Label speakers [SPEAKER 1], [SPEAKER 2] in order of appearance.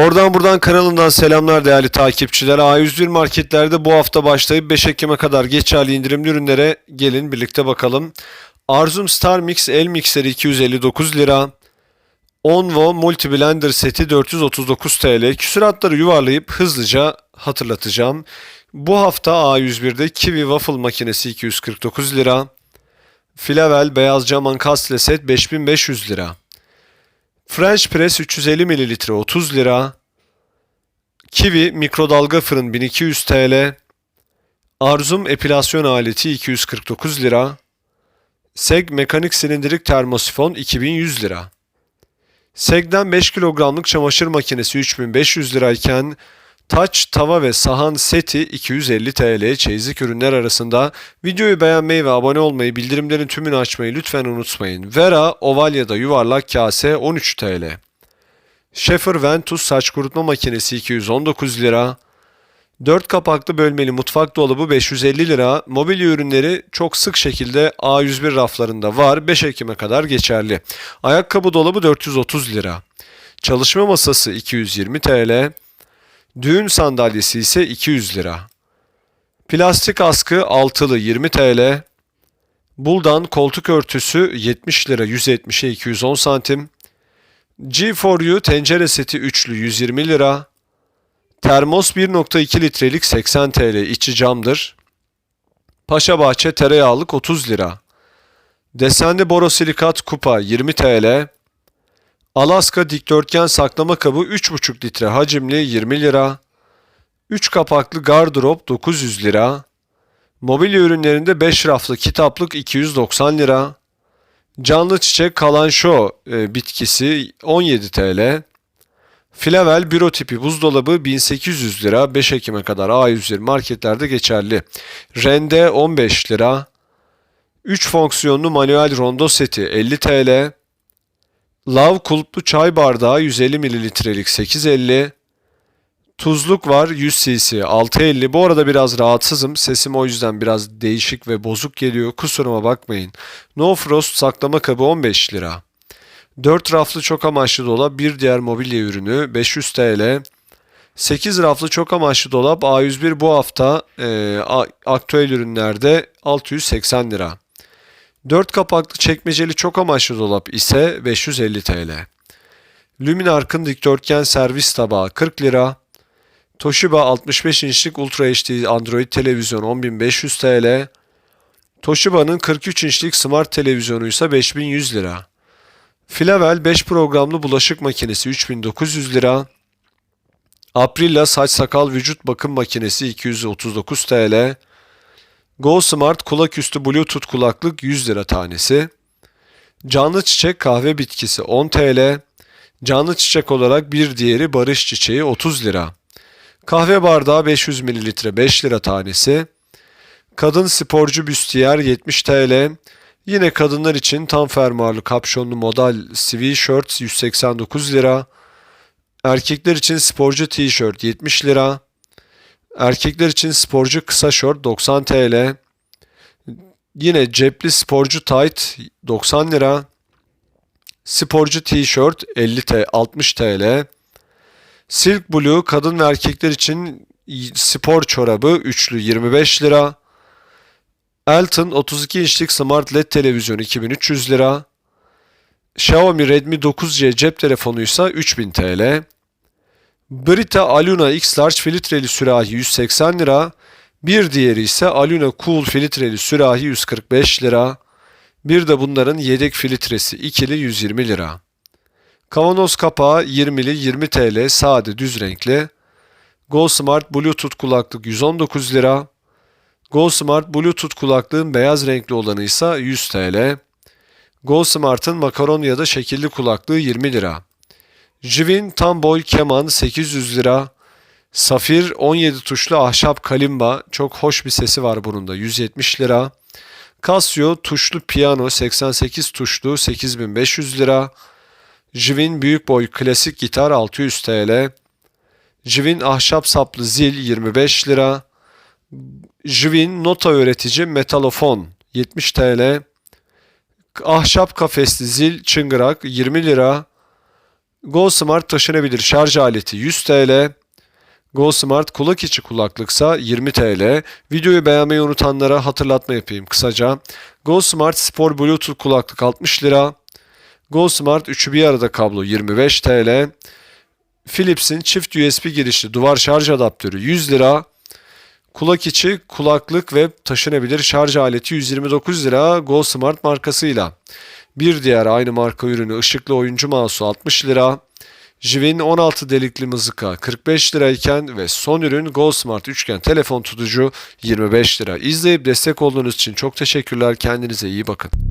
[SPEAKER 1] Oradan buradan kanalından selamlar değerli takipçiler. A101 marketlerde bu hafta başlayıp 5 Ekim'e kadar geçerli indirimli ürünlere gelin birlikte bakalım. Arzum Star Mix el mikseri 259 lira. Onvo Multi Blender seti 439 TL. Küsuratları yuvarlayıp hızlıca hatırlatacağım. Bu hafta A101'de Kiwi Waffle makinesi 249 lira. Filavel beyaz cam ankastre set 5500 lira. French Press 350 ml 30 lira. Kiwi mikrodalga fırın 1200 TL. Arzum epilasyon aleti 249 lira. Seg mekanik silindirik termosifon 2100 lira. Seg'den 5 kilogramlık çamaşır makinesi 3500 lirayken Taç, tava ve sahan seti 250 TL çeyizlik ürünler arasında. Videoyu beğenmeyi ve abone olmayı, bildirimlerin tümünü açmayı lütfen unutmayın. Vera, oval ya da yuvarlak kase 13 TL. Schaefer Ventus saç kurutma makinesi 219 lira. 4 kapaklı bölmeli mutfak dolabı 550 lira. Mobilya ürünleri çok sık şekilde A101 raflarında var. 5 Ekim'e kadar geçerli. Ayakkabı dolabı 430 lira. Çalışma masası 220 TL. Düğün sandalyesi ise 200 lira. Plastik askı altılı 20 TL. Buldan koltuk örtüsü 70 lira 170'e 210 santim. G4U tencere seti üçlü 120 lira. Termos 1.2 litrelik 80 TL içi camdır. Paşabahçe tereyağlık 30 lira. Desenli borosilikat kupa 20 TL. Alaska dikdörtgen saklama kabı 3,5 litre hacimli 20 lira. 3 kapaklı gardırop 900 lira. Mobilya ürünlerinde 5 raflı kitaplık 290 lira. Canlı çiçek kalanşo e, bitkisi 17 TL. Filavel büro tipi buzdolabı 1800 lira 5 Ekim'e kadar A101 marketlerde geçerli. Rende 15 lira. 3 fonksiyonlu manuel rondo seti 50 TL. Lav kulplu çay bardağı 150 mililitrelik 8.50. Tuzluk var 100 cc 6.50. Bu arada biraz rahatsızım. Sesim o yüzden biraz değişik ve bozuk geliyor. Kusuruma bakmayın. No Frost saklama kabı 15 lira. 4 raflı çok amaçlı dolap bir diğer mobilya ürünü 500 TL. 8 raflı çok amaçlı dolap A101 bu hafta e, aktüel ürünlerde 680 lira. 4 kapaklı çekmeceli çok amaçlı dolap ise 550 TL. Luminark'ın dikdörtgen servis tabağı 40 lira. Toshiba 65 inçlik Ultra HD Android televizyon 10500 TL. Toshiba'nın 43 inçlik smart televizyonu ise 5100 lira. Filavel 5 programlı bulaşık makinesi 3900 lira. Aprilla saç sakal vücut bakım makinesi 239 TL. Go Smart kulak üstü Bluetooth kulaklık 100 lira tanesi. Canlı çiçek kahve bitkisi 10 TL. Canlı çiçek olarak bir diğeri barış çiçeği 30 lira. Kahve bardağı 500 ml 5 lira tanesi. Kadın sporcu büstiyer 70 TL. Yine kadınlar için tam fermuarlı kapşonlu model sweatshirt 189 lira. Erkekler için sporcu tişört 70 lira. Erkekler için sporcu kısa şort 90 TL. Yine cepli sporcu tight 90 lira. Sporcu tişört 50 T 60 TL. Silk Blue kadın ve erkekler için spor çorabı üçlü 25 lira. Elton 32 inçlik Smart LED televizyon 2300 lira. Xiaomi Redmi 9C cep telefonu ise 3000 TL. Brita Aluna X Large filtreli sürahi 180 lira. Bir diğeri ise Aluna Cool filtreli sürahi 145 lira. Bir de bunların yedek filtresi ikili 120 lira. Kavanoz kapağı 20'li 20 TL sade düz renkli. Go Smart Bluetooth kulaklık 119 lira. Go Smart Bluetooth kulaklığın beyaz renkli olanı ise 100 TL. Go Smart'ın makaron ya da şekilli kulaklığı 20 lira. Jivin tam boy keman 800 lira. Safir 17 tuşlu ahşap kalimba çok hoş bir sesi var bunun da 170 lira. Casio tuşlu piyano 88 tuşlu 8500 lira. Jivin büyük boy klasik gitar 600 TL. Jivin ahşap saplı zil 25 lira. Jivin nota öğretici metalofon 70 TL. Ahşap kafesli zil çıngırak 20 lira. Go Smart taşınabilir şarj aleti 100 TL. Go Smart kulak içi kulaklıksa 20 TL. Videoyu beğenmeyi unutanlara hatırlatma yapayım kısaca. Go Smart Spor Bluetooth kulaklık 60 lira. Go Smart üçü bir arada kablo 25 TL. Philips'in çift USB girişli duvar şarj adaptörü 100 lira. Kulak içi kulaklık ve taşınabilir şarj aleti 129 lira Go Smart markasıyla. Bir diğer aynı marka ürünü ışıklı oyuncu mouse'u 60 lira. Jivin 16 delikli mızıka 45 lirayken ve son ürün Go Smart üçgen telefon tutucu 25 lira. İzleyip destek olduğunuz için çok teşekkürler. Kendinize iyi bakın.